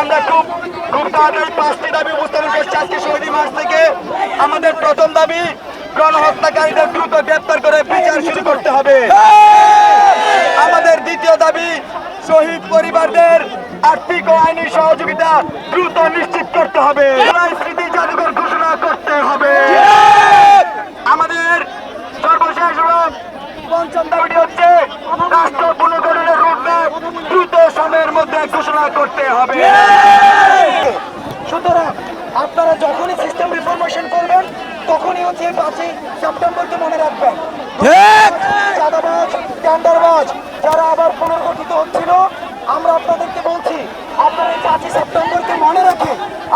আমরা খুব খুব তাড়াতাড়ি পাঁচটি দাবি উপস্থাপন করছি আজকে শহীদ মাস থেকে। আমাদের প্রথম দাবি, গণহত্যাকারীদের দ্রুত গ্রেপ্তার করে বিচার শুরু করতে হবে। আমাদের দ্বিতীয় দাবি, শহীদ পরিবারদের আর্থিক ও আইনি সহযোগিতা দ্রুত নিশ্চিত করতে হবে। স্মৃতি জাদুঘর ঘোষণা করতে হবে। আমাদের সর্বশেষ পঞ্চম দাবিটি মধ্যে ঘোষণা করতে হবে। সুতরাং আপনারা যখনই সিস্টেম রিফরমেশন করবেন তখনই হচ্ছে পাঁচই সেপ্টেম্বরকে মনে রাখবেন। চাঁদাবাজ টেন্ডারবাজ যারা আবার পুনর্গঠিত হচ্ছিল আমরা আপনাদেরকে বলছি আপনারা এই পাঁচই সেপ্টেম্বরকে মনে রেখে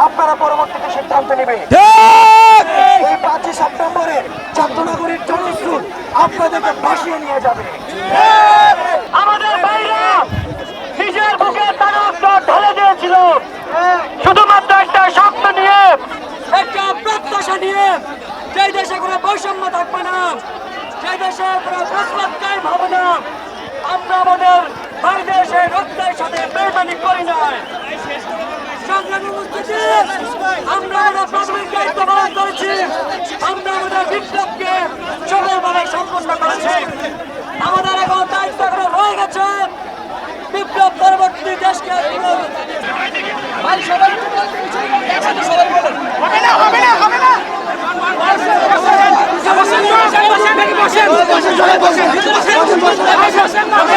আপনারা পরবর্তীতে সিদ্ধান্ত নেবেন। এই পাঁচই সেপ্টেম্বরে ছাত্রনগরীর জনস্রোত আপনাদেরকে ভাসিয়ে নিয়ে যাবে। কোনো বৈষম্য থাকবে না। সেই দেশে কোনো কায়েম হবে না। আমরা আমাদের এসে রক্তের সাথে বেমানি করি না। সংগ্রামী উপস্থিতি, আমরা আমাদের প্রাথমিক দায়িত্ব পালন করেছি। আমরা আমাদের বিপ্লবকে করেছি। আমাদের এখন দায়িত্ব গেছে। বিপ্লব পরবর্তী দেশকে না হবে না বসেন